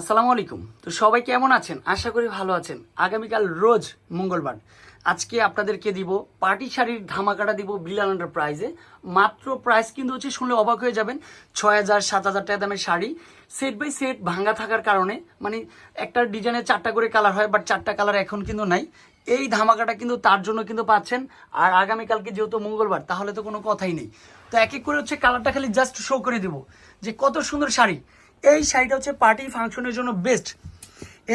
আসসালামু আলাইকুম। তো সবাই কেমন আছেন? আশা করি ভালো আছেন। আগামীকাল রোজ মঙ্গলবার। আজকে আপনাদেরকে দিব পার্টি শাড়ির ধামাকাটা দিব বিলাল প্রাইজে মাত্র প্রাইস কিন্তু হচ্ছে শুনলে অবাক হয়ে যাবেন, ছয় হাজার, সাত হাজার টাকা দামের শাড়ি। সেট বাই সেট ভাঙ্গা থাকার কারণে মানে একটা ডিজাইনের চারটা করে কালার হয় বাট চারটা কালার এখন কিন্তু নাই। এই ধামাকাটা কিন্তু তার জন্য কিন্তু পাচ্ছেন। আর আগামীকালকে যেহেতু মঙ্গলবার, তাহলে তো কোনো কথাই নেই। তো এক এক করে হচ্ছে কালারটা খালি জাস্ট শো করে দিব যে কত সুন্দর শাড়ি। এই শাড়িটা হচ্ছে পার্টি ফাংশনের জন্য বেস্ট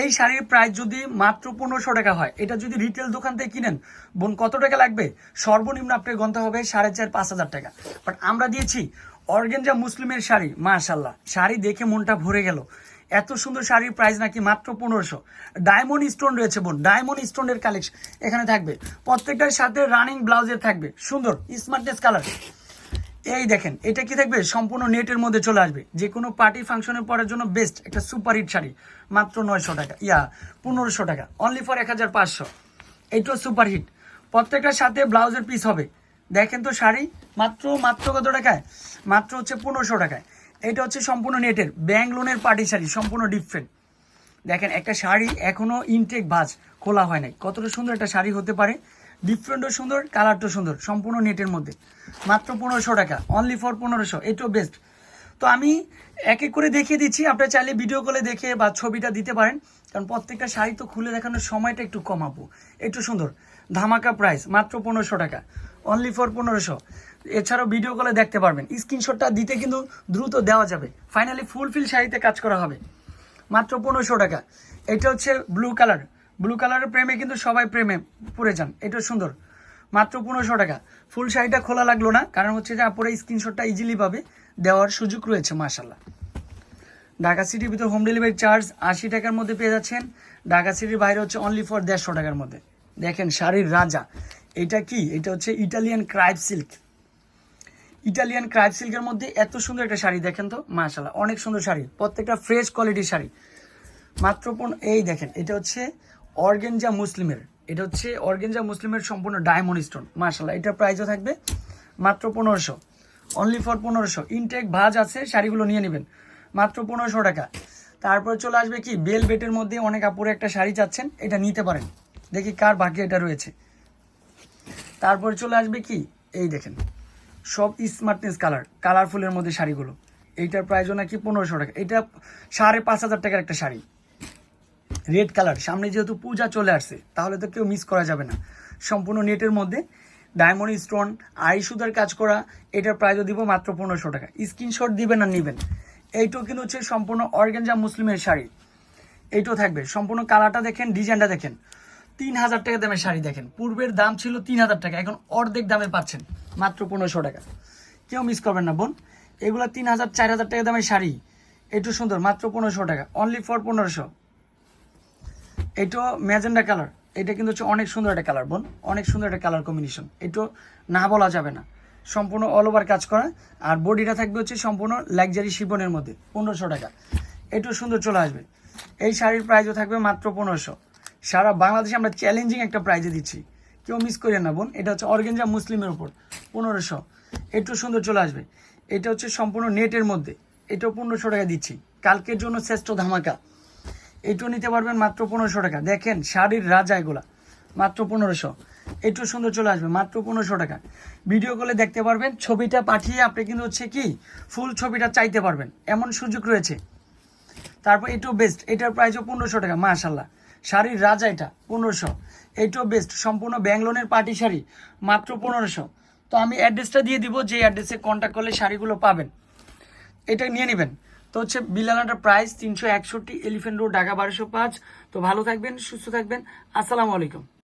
এই শাড়ির প্রাইস যদি মাত্র পনেরোশো টাকা হয়, এটা যদি রিটেল দোকান থেকে কিনেন, বোন, কত টাকা লাগবে? সর্বনিম্ন আপনার গন্তে হবে সাড়ে চার, পাঁচ হাজার টাকা। বাট আমরা দিয়েছি অর্গেনজা মুসলিমের শাড়ি মাশাল্লাহ শাড়ি দেখে মনটা ভরে গেল। এত সুন্দর শাড়ির প্রাইস নাকি মাত্র পনেরোশো। ডায়মন্ড স্টোন রয়েছে বোন ডায়মন্ড স্টোনের কালেকশন এখানে থাকবে, প্রত্যেকটার সাথে রানিং ব্লাউজের থাকবে। সুন্দর স্মার্টনেস কালার এই দেখেন, এটা কি থাকবে সম্পূর্ণ নেটের মধ্যে চলে আসবে। যে কোনো পার্টি ফাংশনে পরার জন্য বেস্ট একটা সুপার হিট শাড়ি, মাত্র নয়শো টাকা। ইয়া, পনেরোশো টাকা। অনলি ফর এক হাজার পাঁচশো। এইটাও সুপার হিট প্রত্যেকটার সাথে ব্লাউজের পিস হবে। দেখেন তো শাড়ি, মাত্র মাত্র কত টাকায়? মাত্র হচ্ছে পনেরোশো টাকায়। এটা হচ্ছে সম্পূর্ণ নেটের ব্যাঙ্ক লোনের পার্টি শাড়ি, সম্পূর্ণ ডিফারেন্ট দেখেন, একটা শাড়ি এখনও ইনটেক ভাজ, খোলা হয় নাই। কতটা সুন্দর একটা শাড়ি হতে পারে। ডিফারেন্টও সুন্দর কালারটাও সুন্দর, সম্পূর্ণ নেটের মধ্যে। মাত্র পনেরোশো টাকা অনলি ফর পনেরোশো, এটাও বেস্ট তো আমি এক এক করে দেখিয়ে দিচ্ছি, আপনারা চাইলে ভিডিও কলে দেখে বা ছবিটা দিতে পারেন, কারণ প্রত্যেকটা শাড়ি তো খুলে দেখানোর সময়টা একটু কমাবো। একটু সুন্দর, ধামাকা প্রাইস মাত্র পনেরোশো টাকা অনলি ফর পনেরোশো। এছাড়াও ভিডিও কলে দেখতে পারবেন স্ক্রিনশটটা দিতে কিন্তু দ্রুত দেওয়া যাবে। ফাইনালি ফুলফিল শাড়িতে কাজ করা হবে। মাত্র পনেরোশো টাকা, এটা হচ্ছে ব্লু কালার ব্লু কালারের প্রেমে কিন্তু সবাই প্রেমে পড়ে যান। এটা সুন্দর। মাত্র পনেরোশো টাকা। ফুল শাড়িটা খোলা লাগল না, কারণ হচ্ছে যে আপনারা স্ক্রিনশটটা ইজিলি পাবে। দেওয়ার সুযোগ রয়েছে মাশাল্লাহ ঢাকা সিটির ভিতর হোম ডেলিভারি চার্জ আশি টাকার মধ্যে পেয়ে যাচ্ছেন। ঢাকা সিটির বাইরে হচ্ছে অনলি ফর দেড়শো টাকার মধ্যে। দেখেন, শাড়ির রাজা। এটা কি? এটা হচ্ছে Italian crepe silk Italian crepe সিল্কের মধ্যে এত সুন্দর একটা শাড়ি, দেখেন তো? মাশাল্লাহ অনেক সুন্দর শাড়ি। প্রত্যেকটা ফ্রেশ কোয়ালিটির শাড়ি। মাত্র এই দেখেন, এটা হচ্ছে অর্গেনজা মুসলিমের, এটা হচ্ছে অর্গেনজা মুসলিমের সম্পূর্ণ ডায়মন্ড স্টোন মাশাল্লাহ এটার প্রাইসও থাকবে মাত্র পনেরোশো। অনলি ফর পনেরোশো। ইনটেক ভাজ আছে, শাড়িগুলো নিয়ে নেবেন। মাত্র পনেরোশো টাকা। তারপরে চলে আসবে কি? বেল বেটের মধ্যে অনেক আপুরে একটা শাড়ি চাচ্ছেন, এটা নিতে পারেন। দেখি কার ভাগ্যে এটা রয়েছে। তারপরে চলে আসবে কি? এই দেখেন, সব স্মার্টনেস কালার কালারফুলের মধ্যে শাড়িগুলো। এইটার প্রাইসও নাকি পনেরোশো টাকা। এটা সাড়ে পাঁচ হাজার টাকার একটা শাড়ি। Red colour. সামনে যেহেতু পূজা চলে আসছে, তাহলে তো কেউ মিস করা যাবে না। সম্পূর্ণ নেটের মধ্যে ডায়মন্ড স্টোন আই সুদার কাজ করা, এটার প্রাইজও দিব মাত্র পনেরোশো টাকা। স্ক্রিনশট দিবেন আর নেবেন। এইটাও কিন্তু হচ্ছে সম্পূর্ণ অর্গেনজা মুসলিমের শাড়ি। এইটাও থাকবে। সম্পূর্ণ কালারটা দেখেন, ডিজাইনটা দেখেন। তিন হাজার টাকা দামের শাড়ি দেখেন। পূর্বের দাম ছিল তিন হাজার টাকা, এখন অর্ধেক দামে পাচ্ছেন, মাত্র পনেরোশো টাকা। কেউ মিস করবেন না, বোন। এগুলো তিন হাজার, চার হাজার টাকা দামের শাড়ি। একটু সুন্দর, মাত্র পনেরোশো টাকা। অনলি ফর পনেরোশো। এটাও ম্যাজেন্ডা কালার। এটা কিন্তু হচ্ছে অনেক সুন্দর একটা কালার, বোন। অনেক সুন্দর একটা কালার কম্বিনেশন। এটাও না বলা যাবে না। সম্পূর্ণ অল ওভার কাজ করা। আর বডিটা থাকবে হচ্ছে সম্পূর্ণ লাক্সারি শিবনের মধ্যে, পনেরোশো টাকা। এটাও সুন্দর চলে আসবে। এই শাড়ির প্রাইসও থাকবে মাত্র পনেরোশো। সারা বাংলাদেশে আমরা চ্যালেঞ্জিং একটা প্রাইজে দিচ্ছি। কেউ মিস করেন না, বোন। এটা হচ্ছে অর্গেনজা মুসলিমের ওপর পনেরোশো। একটু সুন্দর চলে আসবে। এটা হচ্ছে সম্পূর্ণ নেটের মধ্যে। এটাও পনেরোশো টাকা দিচ্ছি। কালকের জন্য শ্রেষ্ঠ ধামাকা। এটাও নিতে পারবেন মাত্র পনেরোশো টাকা। দেখেন, শাড়ির রাজা এগুলা। মাত্র পনেরোশো। একটু সুন্দর চলে আসবে, মাত্র পনেরোশো টাকা। ভিডিও কলে দেখতে পারবেন, ছবিটা পাঠিয়ে আপনি কিন্তু হচ্ছে কি, ফুল ছবিটা চাইতে পারবেন। এমন সুযোগ রয়েছে। তারপর এটাও বেস্ট এটার প্রাইসও পনেরোশো টাকা মাশাল্লাহ শাড়ির রাজা এটা, পনেরোশো। এটাও বেস্ট সম্পূর্ণ ব্যাঙ্গলোনের পার্টি শাড়ি, মাত্র পনেরোশো। তো আমি অ্যাড্রেসটা দিয়ে দিব, যে অ্যাড্রেসে কন্ট্যাক্ট করলে শাড়িগুলো পাবেন। এটা নিয়ে নেবেন। তো হচ্ছে বিলালাটার প্রাইস তিনশো একষট্টি এলিফেন্ট রোড ঢাকা বারোশো পাঁচ। তো ভালো থাকবেন, সুস্থ থাকবেন। আসসালামু আলাইকুম।